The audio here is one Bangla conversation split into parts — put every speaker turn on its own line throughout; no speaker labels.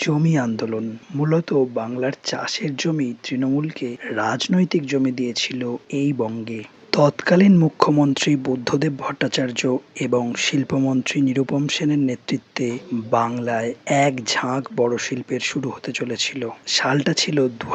জমি আন্দোলন। মূলত বাংলার চাষের জমি তৃণমূলকে রাজনৈতিক জমি দিয়েছিল এই বঙ্গে। তৎকালীন মুখ্যমন্ত্রী বুদ্ধদেব ভট্টাচার্য এবং শিল্পমন্ত্রী নিরুপম সেনের নেতৃত্বে বাংলায় এক ঝাঁক বড় শিল্পের শুরু হতে চলেছিল। সালটা ছিল দু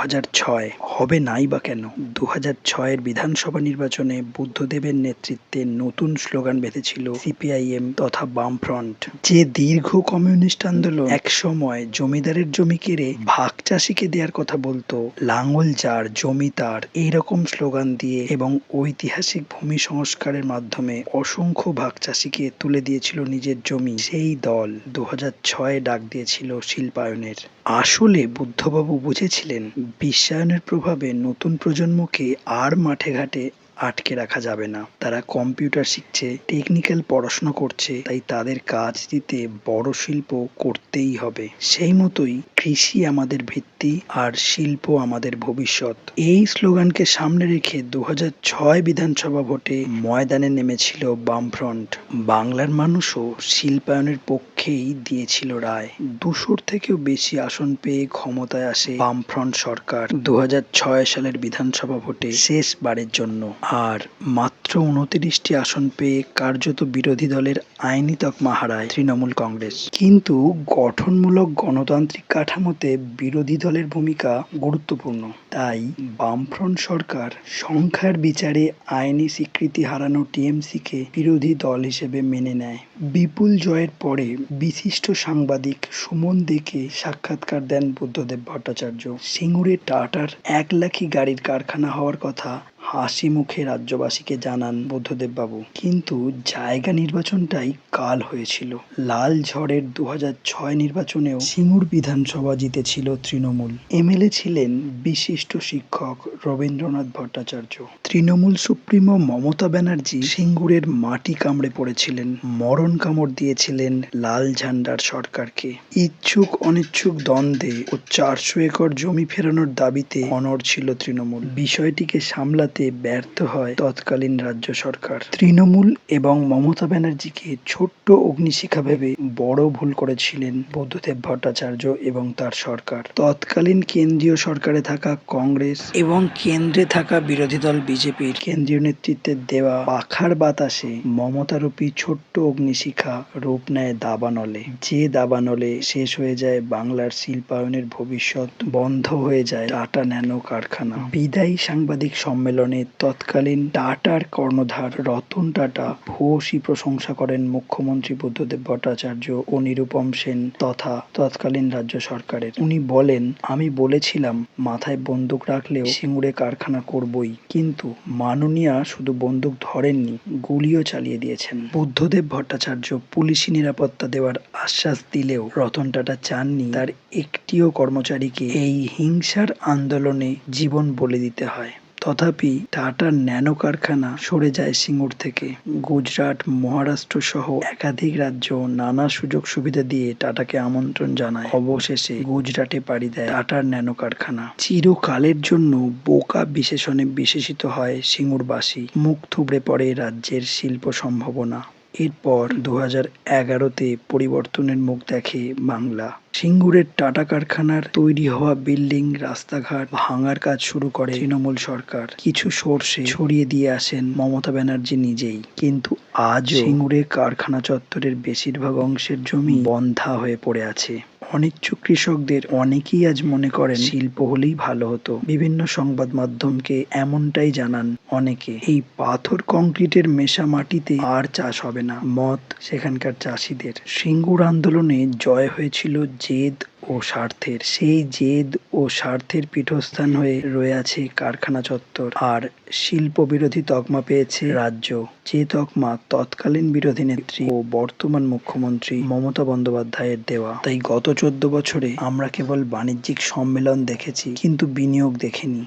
হবে নাই বা কেন? দু ছয়ের বিধানসভা নির্বাচনে বুদ্ধদেবের নেতৃত্বে নতুন স্লোগান বেঁধেছিল সিপিআইএম তথা বামফ্রন্ট। যে দীর্ঘ কমিউনিস্ট আন্দোলন একসময় জমিদারের জমি কেড়ে ভাগ চাষিকে দেওয়ার কথা বলতো, লাঙল যার, জমি তার, এইরকম স্লোগান দিয়ে এবং ঐতিহাসিক ভূমি সংস্কারের মাধ্যমে অসংখ্য ভাগ চাষিকে তুলে দিয়েছিল নিজের জমি। সেই দল দু ছয়ে ডাক দিয়েছিল শিল্পায়নের। আসলে বুদ্ধবাবু বুঝেছিলেন, বিশ্বায়নের প্রভাবে নতুন প্রজন্মকে আর মাঠে ঘাটে আটকে রাখা যাবে না। তারা কম্পিউটার শিখছে, টেকনিক্যাল পড়াশোনা করছে, তাই তাদের কাজ দিতে বড় শিল্প করতেই হবে। সেই মতোই কৃষি আমাদের ভিত্তি আর শিল্প আমাদের ভবিষ্যৎ। এই স্লোগানকে সামনে রেখে দু বিধানসভা ভোটে ময়দানে নেমেছিল বামফ্রন্ট। বাংলার মানুষও শিল্পায়নের পক্ষেই দিয়েছিল রায়। দুশোর থেকেও বেশি আসন পেয়ে ক্ষমতায় আসে বামফ্রন্ট সরকার দু সালের বিধানসভা ভোটে শেষবারের জন্য। আর মাত্র উনতিরিশটি আসন পেয়ে কার্যত বিরোধী দলের আইনি তকমা হারায় তৃণমূল কংগ্রেস। কিন্তু গঠনমূলক গণতান্ত্রিক কাঠামোতে বিরোধী দলের ভূমিকা গুরুত্বপূর্ণ। তাই বামফ্রন্ট সরকার সংখ্যার বিচারে আইনি স্বীকৃতি হারানো টিএমসিকে বিরোধী দল হিসেবে মেনে নেয়। বিপুল জয়ের পরে বিশিষ্ট সাংবাদিক সুমন দেকে সাক্ষাৎকার দেন বুদ্ধদেব ভট্টাচার্য। সিঙ্গুরে টাটার এক লাখি গাড়ির কারখানা হওয়ার কথা হাসি মুখে রাজ্যবাসীকে জানান বুদ্ধদেব বাবু কিন্তু জায়গা নির্বাচনটাই কাল হয়েছিল। লাল ঝড়ের দু ছয় নির্বাচনেও সিঙ্গুর বিধানসভা জিতেছিল তৃণমূল। এমএলএ ছিলেন বিশিষ্ট শিক্ষক রবীন্দ্রনাথ ভট্টাচার্য। তৃণমূল সুপ্রিমো মমতা ব্যানার্জি সিঙ্গুরের মাটি কামড়ে পড়েছিলেন। মরণ কামড় দিয়েছিলেন লাল ঝান্ডার সরকারকে। ইচ্ছুক অনিচ্ছুক দ্বন্দ্বে ও চারশো একর জমি ফেরানোর দাবিতে অনড় ছিল তৃণমূল। বিষয়টিকে সামলাতে ব্যর্থ হয় তৎকালীন রাজ্য সরকার। তৃণমূল এবং মমতা ব্যানার্জিকে ছোট্ট অগ্নিশিখা ভেবে বড় ভুল করেছিলেন বুদ্ধদেব ভট্টাচার্য এবং তার সরকার। তৎকালীন কেন্দ্রীয় সরকারে থাকা কংগ্রেস এবং কেন্দ্রে থাকা বিরোধী দল বিজেপির কেন্দ্রীয় নেতৃত্বের দেওয়া পাখার বাতাসে মমতারূপী ছোট্ট অগ্নিশিখা রূপ নেয় দাবানলে। যে দাবানলে শেষ হয়ে যায় বাংলার শিল্পায়নের ভবিষ্যৎ, বন্ধ হয়ে যায় টাটা ন্যানো কারখানা। বিদায়ী সাংবাদিক সম্মেলনে তৎকালীন টাটার কর্ণধার রতন টাটা ভূয়সী প্রশংসা করেন মুখ্যমন্ত্রী বুদ্ধদেব ভট্টাচার্য ও নিরুপম সেন তথা তৎকালীন রাজ্য সরকারের। উনি বলেন, আমি বলেছিলাম, মাথায় বন্দুক রাখলেও সিঙ্গুরে কারখানা করবই। কিন্তু মাননীয়া শুধু বন্দুক ধরেননি, গুলিও চালিয়ে দিয়েছেন। বুদ্ধদেব ভট্টাচার্য পুলিশি নিরাপত্তা দেওয়ার আশ্বাস দিলেও রতন টাটা চাননি। তার একটিও কর্মচারীকে এই হিংসার আন্দোলনে জীবন বলে দিতে হয়। তথাপি টাটার ন্যানো কারখানা সরে যায় সিঙ্গুর থেকে। গুজরাট, মহারাষ্ট্র সহ একাধিক রাজ্য নানা সুযোগ সুবিধা দিয়ে টাটাকে আমন্ত্রণ জানায়। অবশেষে গুজরাটে পাড়ি দেয় টাটার ন্যানো কারখানা চিরকালের জন্য বোকা বিশেষণে বিশেষিত হয় সিঙ্গুরবাসী। মুখ থুবড়ে পড়ে রাজ্যের শিল্প সম্ভাবনা। এরপর দু হাজার এগারোতে পরিবর্তনের মুখ দেখে বাংলা। সিঙ্গুরের টাটা কারখানার তৈরি হওয়া বিল্ডিং রাস্তাঘাট ভাঙার কাজ শুরু করে তৃণমূল সরকার। কিছু সর্ষে ছড়িয়ে দিয়ে আসেন মমতা ব্যানার্জি নিজেই। কিন্তু আজ সিঙ্গুরের কারখানা চত্বরের বেশিরভাগ অংশের জমি বন্ধা হয়ে পড়ে আছে। অনিচ্ছুক কৃষকদের অনেকেই আজ মনে করেন শিল্প হলেই ভালো হতো। বিভিন্ন সংবাদ মাধ্যমকে এমনটাই জানান অনেকে। এই পাথর কংক্রিটের মেশা মাটিতে আর চাষ হবে না। মত সেখানকার চাষিদের। সিঙ্গুর আন্দোলনে জয় হয়েছিল জেদ ও স্বার্থের। সেই জেদ ও স্বার্থের পীঠস্থান হয়ে রয়ে আছে কারখানা চত্বর। আর শিল্প বিরোধী তকমা পেয়েছে রাজ্য। যে তকমা তৎকালীন বিরোধী নেত্রী ও বর্তমান মুখ্যমন্ত্রী মমতা বন্দ্যোপাধ্যায়ের দেওয়া। তাই গত চোদ্দ বছরে আমরা কেবল বাণিজ্যিক সম্মেলন দেখেছি, কিন্তু বিনিয়োগ দেখিনি।